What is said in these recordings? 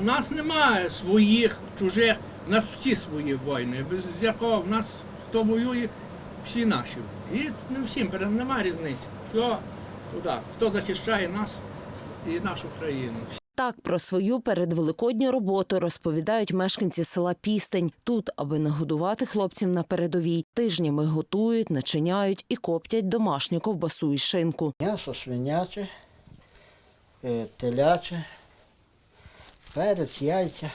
У нас немає своїх, чужих, у нас всі свої воїни. Без якого в нас хто воює, всі наші. І не всім немає різниці. Хто туди, хто захищає нас і нашу країну. Так про свою передвеликодню роботу розповідають мешканці села Пістень. Тут, аби нагодувати хлопців на передовій, тижнями готують, начиняють і коптять домашню ковбасу і шинку. М'ясо свиняче, е, теляче, перець, яйця,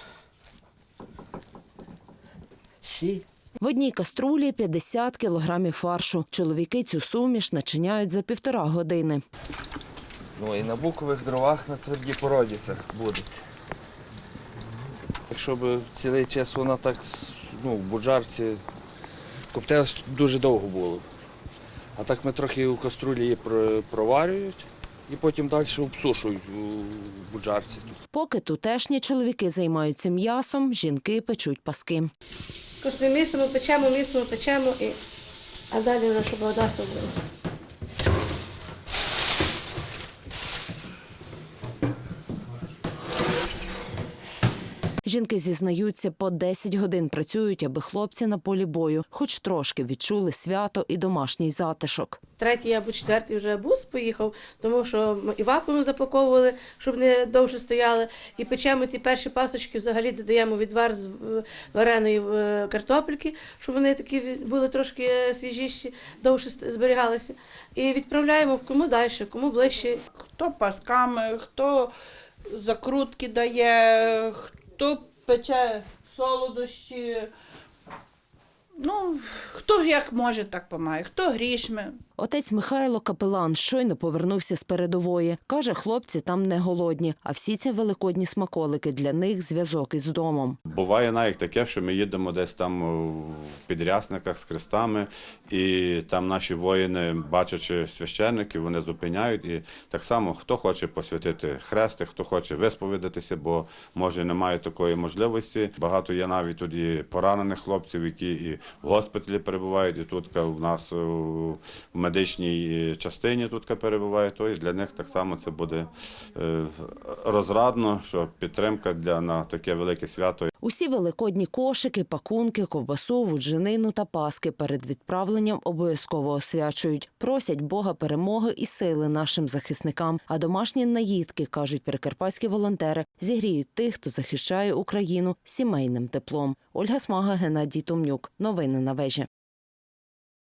сіль. В одній каструлі 50 кілограмів фаршу. Чоловіки цю суміш начиняють за півтора години. Ну і на букових дровах на твердій породі це буде. Якщо б цілий час вона так ну, в буджарці коптилась, дуже довго було. А так ми трохи у каструлі її проварюють і потім далі обсушують буджарці. Поки тутешні чоловіки займаються м'ясом, жінки печуть паски. Ми місимо, печемо, місимо, печемо, і... а далі вже щоб вода стовбила. Жінки зізнаються, по 10 годин працюють, аби хлопці на полі бою хоч трошки відчули свято і домашній затишок. Третій або четвертий вже бус поїхав, тому що ми і вакуум запаковували, щоб не довше стояли. І печемо ті перші пасочки, взагалі додаємо відвар з вареної е, картопельки, щоб вони такі були трошки е, свіжіші, довше зберігалися. І відправляємо кому далі, кому ближче. Хто пасками, хто закрутки дає, хто пече солодощі. Ну, хто як може, так помає, хто грішми. Отець Михайло Капелан щойно повернувся з передової. Каже, хлопці там не голодні, а всі ці великодні смаколики для них зв'язок із домом. Буває навіть таке, що ми їдемо десь там в підрясниках з хрестами, і там наші воїни, бачачи священників, вони зупиняють. І так само хто хоче посвятити хрести, хто хоче висповідатися, бо може немає такої можливості. Багато є навіть тут і поранених хлопців, які і в госпіталі перебувають, і тут в нас в медичній частині тут перебувають. Тобто для них так само це буде е, розрадно, що підтримка для на таке велике свято. Усі великодні кошики, пакунки, ковбасу, вуджинину та паски перед відправленням обов'язково освячують. Просять Бога перемоги і сили нашим захисникам. А домашні наїдки, кажуть прикарпатські волонтери, зігріють тих, хто захищає Україну сімейним теплом. Ольга Смага, Геннадій Томнюк. Новини на вежі.